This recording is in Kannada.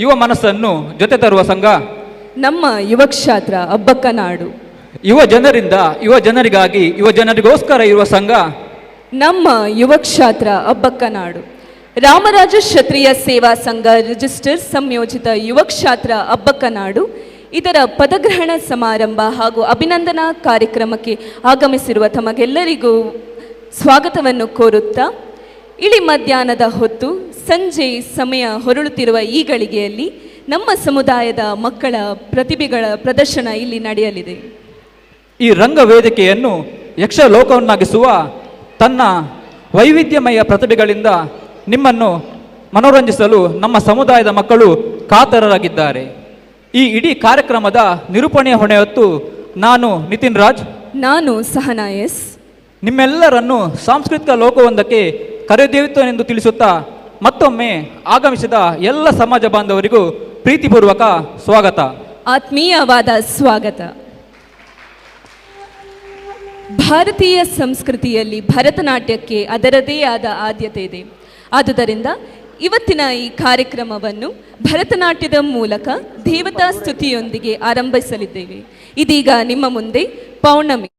ಯುವ ಮನಸ್ಸನ್ನು ಜೊತೆ ತರುವ ಸಂಘ. ನಮ್ಮ ಯುವಕ್ಷಾತ್ರ ಅಬ್ಬಕ್ಕ ನಾಡು. ಯುವ ಜನರಿಂದ ಯುವ ಜನರಿಗಾಗಿ ಯುವ ಜನರಿಗೋಸ್ಕರ ಇರುವ ಸಂಘ. ನಮ್ಮ ಯುವಕ್ಷಾತ್ರ ಅಬ್ಬಕ್ಕ ನಾಡು. ರಾಮರಾಜ ಕ್ಷತ್ರಿಯ ಸೇವಾ ಸಂಘ ರಿಜಿಸ್ಟರ್ ಸಂಯೋಜಿತ ಯುವಕ್ಷಾತ್ರ ಅಬ್ಬಕ್ಕ ನಾಡು. ಇದರ ಪದಗ್ರಹಣ ಸಮಾರಂಭ ಹಾಗೂ ಅಭಿನಂದನಾ ಕಾರ್ಯಕ್ರಮಕ್ಕೆ ಆಗಮಿಸಿರುವ ತಮಗೆಲ್ಲರಿಗೂ ಸ್ವಾಗತವನ್ನು ಕೋರುತ್ತಾ ಇಳಿ ಮಧ್ಯಾಹ್ನದ ಹೊತ್ತು ಸಂಜೆ ಸಮಯ ಹೊರಳುತ್ತಿರುವ ಈ ಗಳಿಗೆಯಲ್ಲಿ ನಮ್ಮ ಸಮುದಾಯದ ಮಕ್ಕಳ ಪ್ರತಿಭೆಗಳ ಪ್ರದರ್ಶನ ಇಲ್ಲಿ ನಡೆಯಲಿದೆ. ಈ ರಂಗ ವೇದಿಕೆಯನ್ನು ಯಕ್ಷ ಲೋಕವನ್ನಾಗಿಸುವ ತನ್ನ ವೈವಿಧ್ಯಮಯ ಪ್ರತಿಭೆಗಳಿಂದ ನಿಮ್ಮನ್ನು ಮನೋರಂಜಿಸಲು ನಮ್ಮ ಸಮುದಾಯದ ಮಕ್ಕಳು ಕಾತರರಾಗಿದ್ದಾರೆ. ಈ ಇಡೀ ಕಾರ್ಯಕ್ರಮದ ನಿರೂಪಣೆಯ ಹೊಣೆ ಹೊತ್ತು ನಾನು ನಿತಿನ್ ರಾಜ್. ನಾನು ಸಹನಾ ಎಸ್. ನಿಮ್ಮೆಲ್ಲರನ್ನು ಸಾಂಸ್ಕೃತಿಕ ಲೋಕವೊಂದಕ್ಕೆ ಕರೆದೊಯ್ಯುತ್ತೇನೆಂದು ತಿಳಿಸುತ್ತಾ ಮತ್ತೊಮ್ಮೆ ಆಗಮಿಸಿದ ಎಲ್ಲ ಸಮಾಜ ಬಾಂಧವರಿಗೂ ಪ್ರೀತಿಪೂರ್ವಕ ಸ್ವಾಗತ. ಆತ್ಮೀಯವಾದ ಸ್ವಾಗತ. ಭಾರತೀಯ ಸಂಸ್ಕೃತಿಯಲ್ಲಿ ಭರತನಾಟ್ಯಕ್ಕೆ ಅದರದೇ ಆದ ಆದ್ಯತೆ ಇದೆ. ಆದುದರಿಂದ ಇವತ್ತಿನ ಈ ಕಾರ್ಯಕ್ರಮವನ್ನು ಭರತನಾಟ್ಯದ ಮೂಲಕ ದೇವತಾ ಸ್ತುತಿಯೊಂದಿಗೆ ಆರಂಭಿಸಲಿದ್ದೇವೆ. ಇದೀಗ ನಿಮ್ಮ ಮುಂದೆ ಪೌರ್ಣಮಿ.